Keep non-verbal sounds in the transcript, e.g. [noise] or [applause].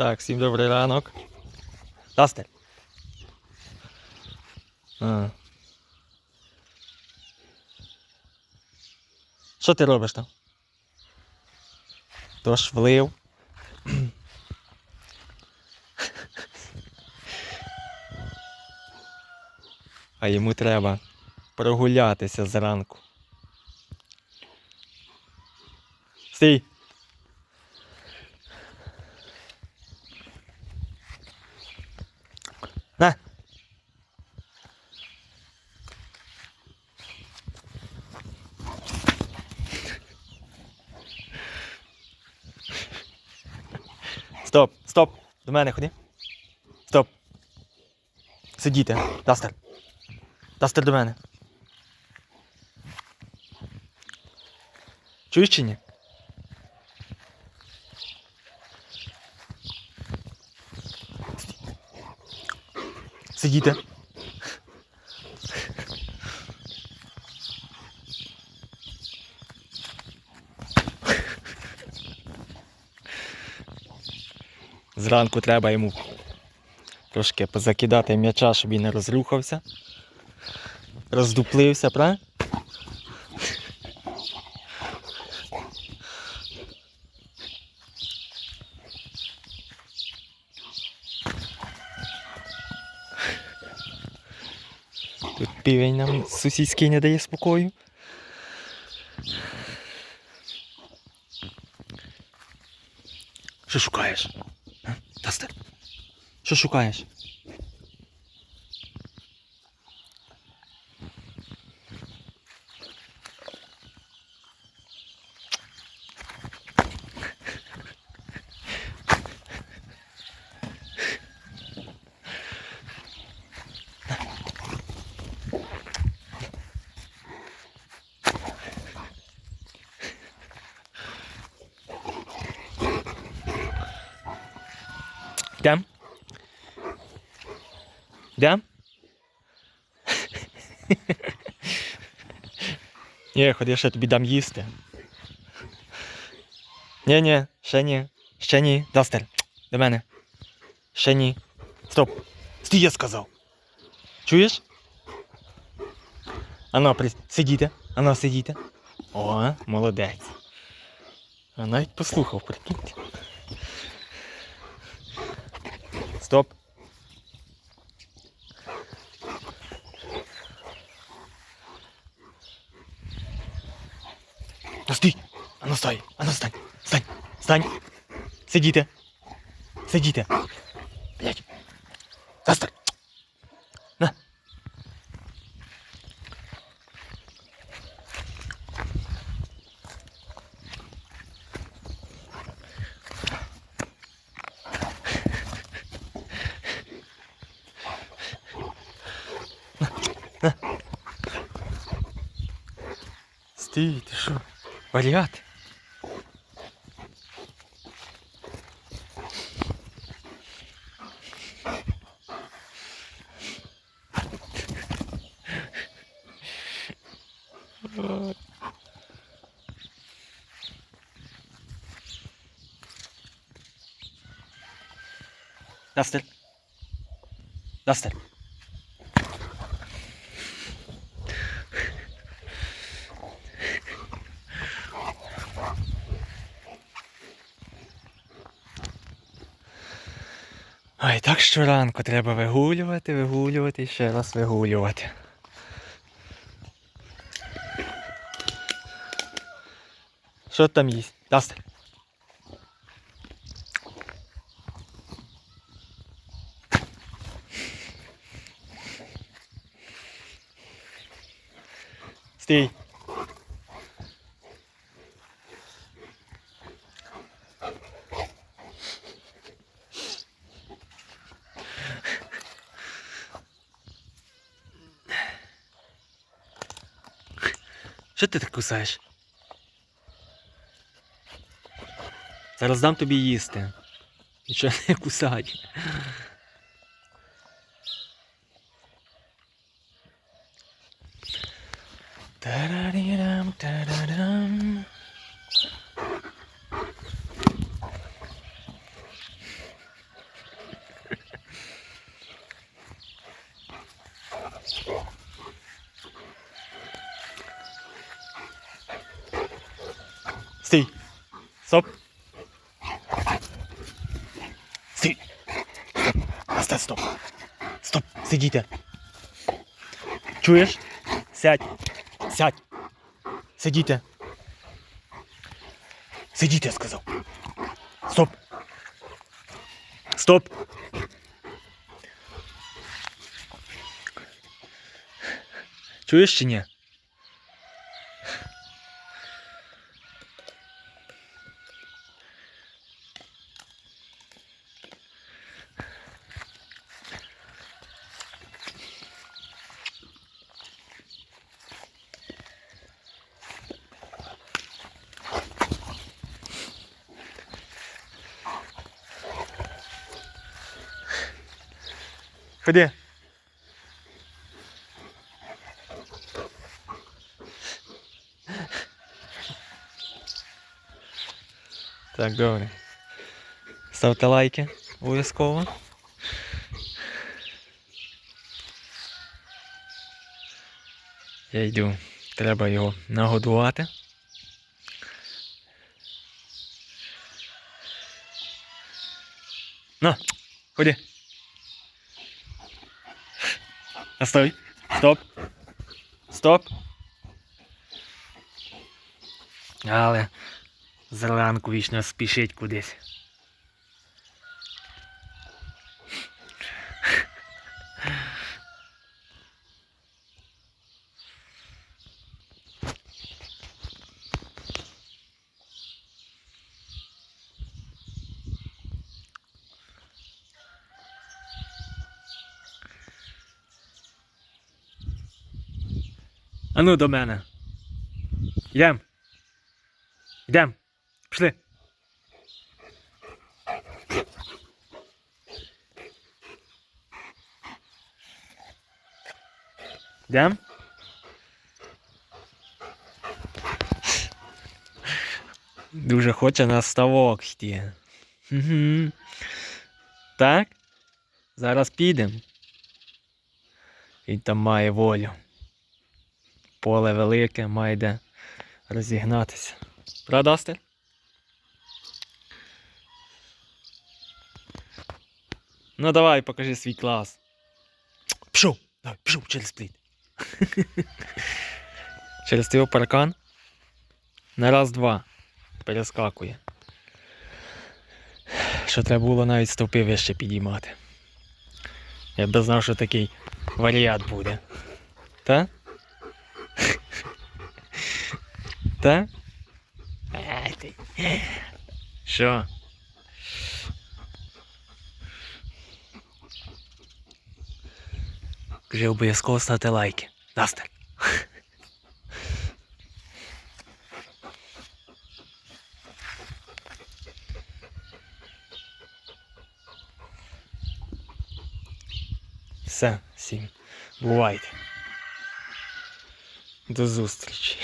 Так, всім добрий ранок. Дастер. А. Що ти робиш там? Тож влив. А йому треба прогулятися зранку. Стій! Стоп, стоп! До мене ходи. Стоп. Сидіти. Дастер. Дастер до мене. Чуєш чи ні? Сидіти. Зранку треба йому трошки позакидати м'яча, щоб він не розрухався. Роздуплився, правильно? Тут півень нам сусідський не дає спокою. Що шукаєш? Що шукаєш? Йдем? Йдем? Ні, ходи, ще тобі дам їсти. Ні, ні, ще ні. Ще ні. Дастер, до мене. Ще ні. Стоп. Стій, я сказав. Чуєш? Ано, при... сидіте. Ано, сидіте. О, молодець. А навіть послухав, прикиньте. Стоп. Ну стій! Ану стой! Ану стань! Стань! Стань! Сидіте! Сидіте! Блять! Застань! Стій, ти що? Варіат? Дастер. Дастер. Ой, так щоранку треба вигулювати, вигулювати і ще раз вигулювати. Що там їсть? Дастер? Стій. Що ти так кусаєш? Зараз дам тобі їсти. Нічого не кусай. Тарарірам, тарарам. Стій. Стоп. Стій. Стоп. Стоп. Стоп. Сидіте. Чуєш? Сядь. Сядь. Сидіте. Сидіте, я сказав. Стоп. Стоп. Чуєш чи ні? Ходи. Так, добре. Ставте лайки обов'язково. Я йду. Треба його нагодувати. На, ходи. А стой. Стоп. Стоп. Але зранку вічно спішить кудись. Ану до мене. Йдем. Йдем. Пішли. Йдем. Дуже хоче на ставок йти. Угу. Так? Зараз підемо. Він там має волю. Поле велике, має де розігнатися. Правда, Астер? Ну давай, покажи свій клас. Пішов, давай, пішов через пліт. [laughs] через твій паркан. На раз-два. Перескакує. Що треба було навіть стовпи вище підіймати. Я б знав, що такий варіант буде. Та? Та? Ай ти. Що? Кажи обов'язково ставте лайки. Дастер. Все, всім. Бувайте. До зустрічі.